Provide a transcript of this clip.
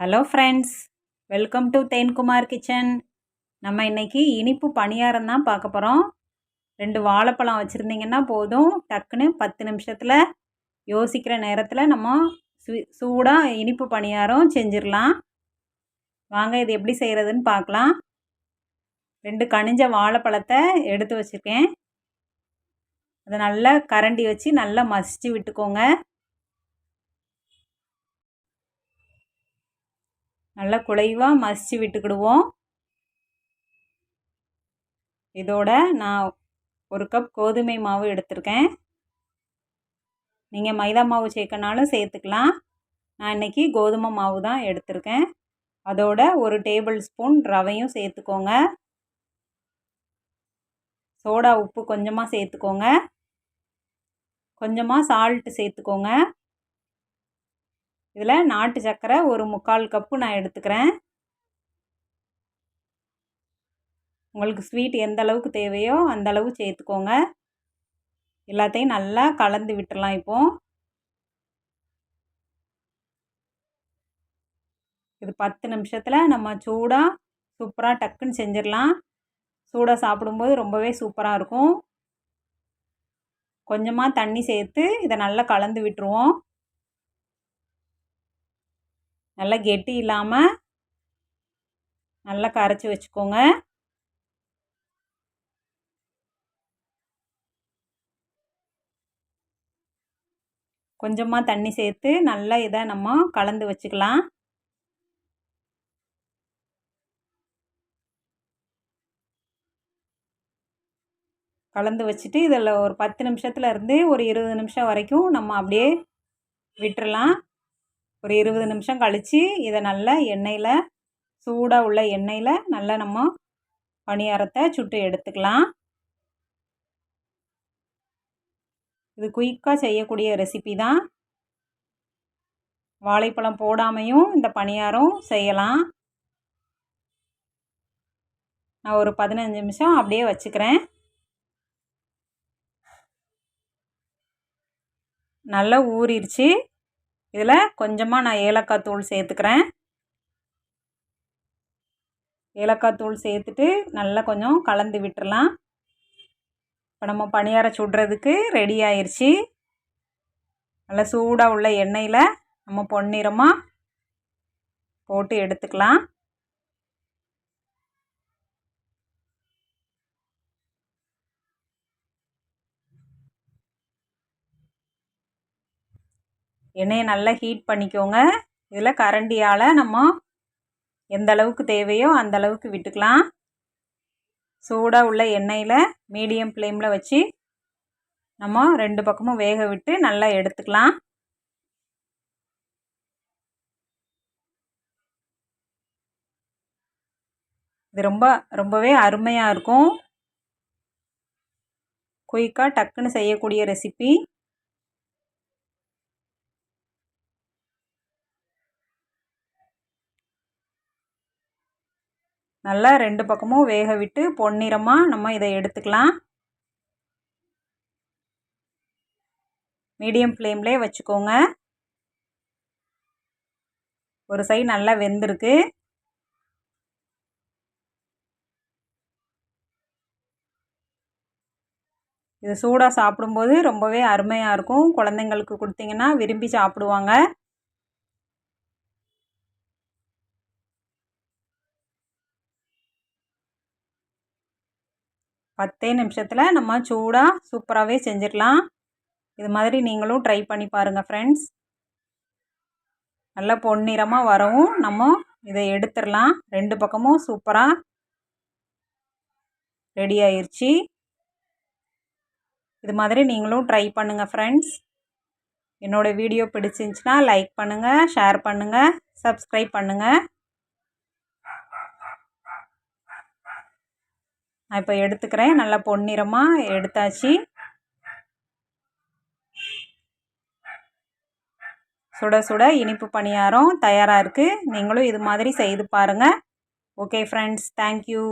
Hello friends welcome to Thenkumar kitchen நம்ம இன்றைக்கி இனிப்பு பணியாரம் தான் பார்க்க போகிறோம் ரெண்டு வாழைப்பழம் வச்சுருந்தீங்கன்னா போதும். டக்குன்னு பத்து நிமிஷத்தில் யோசிக்கிற நேரத்தில் நம்ம சு சூடாக இனிப்பு பணியாரம் செஞ்சிடலாம். வாங்க இது எப்படி செய்கிறதுன்னு பார்க்கலாம். ரெண்டு கனிஞ்ச வாழைப்பழத்தை எடுத்து வச்சுருக்கேன். அதை நல்லா கரண்டி வச்சு நல்லா மசித்து விட்டுக்கோங்க. நல்லா குலைவாக மசித்து விட்டுக்கிடுவோம். இதோட நான் ஒரு கப் கோதுமை மாவு எடுத்திருக்கேன். நீங்கள் மைதா மாவு சேர்க்கனாலும் சேர்த்துக்கலாம். நான் இன்றைக்கி கோதுமை மாவு தான் எடுத்திருக்கேன். அதோட ஒரு டேபிள் ஸ்பூன் ரவையும் சேர்த்துக்கோங்க. சோடா உப்பு கொஞ்சமாக சேர்த்துக்கோங்க. கொஞ்சமாக சால்ட்டு சேர்த்துக்கோங்க. இதில் நாட்டு சர்க்கரை ஒரு முக்கால் கப்பு நான் எடுத்துக்கிறேன். உங்களுக்கு ஸ்வீட் எந்த அளவுக்கு தேவையோ அந்த அளவு சேர்த்துக்கோங்க. எல்லாத்தையும் நல்லா கலந்து விட்டுடலாம் இப்போது இது பத்து நிமிஷத்தில் நம்ம சூடாக சூப்பராக டக்குன்னு செஞ்சிடலாம். சூடாக சாப்பிடும்போது ரொம்பவே சூப்பராக இருக்கும். கொஞ்சமாக தண்ணி சேர்த்து இதை நல்லா கலந்து விட்டுருவோம். நல்லா கெட்டி இல்லாமல் நல்லா கரைச்சி வச்சுக்கோங்க. கொஞ்சமாக தண்ணி சேர்த்து நல்லா இதை நம்ம கலந்து வச்சுக்கலாம். கலந்து வச்சுட்டு இதில் ஒரு பத்து நிமிஷத்துலேருந்து ஒரு இருபது நிமிஷம் வரைக்கும் நம்ம அப்படியே விட்டுறலாம். ஒரு இருபது நிமிஷம் கழித்து இதை நல்லா எண்ணெயில் சூடாக உள்ள எண்ணெயில் நல்லா நம்ம பணியாரத்தை சுட்டு எடுத்துக்கலாம். இது குயிக்காக செய்யக்கூடிய ரெசிபி தான். வாழைப்பழம் போடாமையும் இந்த பணியாரம் செய்யலாம். நான் ஒரு பதினஞ்சு நிமிஷம் அப்படியே வச்சுக்கிறேன். நல்லா ஊறிடுச்சு இதில் கொஞ்சமாக நான் ஏலக்காய் தூள் சேர்த்துக்கிறேன். ஏலக்காய் தூள் சேர்த்துட்டு நல்லா கொஞ்சம் கலந்து விட்டுறலாம். இப்போ நம்ம பணியாரம் சுடுறதுக்கு ரெடி ஆயிடுச்சு நல்லா சூடாக உள்ள எண்ணெயில் நம்ம பொன்னிறமாக போட்டு எடுத்துக்கலாம். எண்ணெயை நல்லா ஹீட் பண்ணிக்கோங்க. இதில் கரண்டியால் நம்ம எந்த அளவுக்கு தேவையோ அந்த அளவுக்கு விட்டுக்கலாம். சூடாக உள்ள எண்ணெயில் மீடியம் ஃப்ளேமில் வச்சு நம்ம ரெண்டு பக்கமும் வேக விட்டு நல்லா எடுத்துக்கலாம். இது ரொம்ப ரொம்பவே அருமையாக இருக்கும். குயிக்காக டக்குன்னு செய்யக்கூடிய ரெசிபி நல்லா ரெண்டு பக்கமும் வேக விட்டு பொன்னிறமாக நம்ம இதை எடுத்துக்கலாம். மீடியம் ஃப்ளேம்லேயே வச்சுக்கோங்க. ஒரு சைடு நல்லா வெந்திருக்கு. இது சூடாக சாப்பிடும்போது ரொம்பவே அருமையாக இருக்கும். குழந்தைங்களுக்கு கொடுத்தீங்கன்னா விரும்பி சாப்பிடுவாங்க. பத்தே நிமிஷத்தில் நம்ம சூடாக சூப்பராகவே செஞ்சிடலாம். இது மாதிரி நீங்களும் ட்ரை பண்ணி பாருங்கள் ஃப்ரெண்ட்ஸ் நல்லா பொன்னிறமாக வரவும் நம்ம இதை எடுத்துடலாம். ரெண்டு பக்கமும் சூப்பராக ரெடி ஆயிடுச்சு இது மாதிரி நீங்களும் ட்ரை பண்ணுங்கள் ஃப்ரெண்ட்ஸ் என்னோடய வீடியோ பிடிச்சிருந்துச்சின்னா லைக் பண்ணுங்கள் ஷேர் பண்ணுங்கள் சப்ஸ்கிரைப் பண்ணுங்கள் நான் இப்போ எடுத்துக்கிறேன். நல்லா பொன்னிறமாக எடுத்தாச்சு. சுட சுட இனிப்பு பணியாரம் தயாராக இருக்குது நீங்களும் இது மாதிரி செய்து பாருங்கள் ஓகே ஃப்ரெண்ட்ஸ் தேங்க்யூ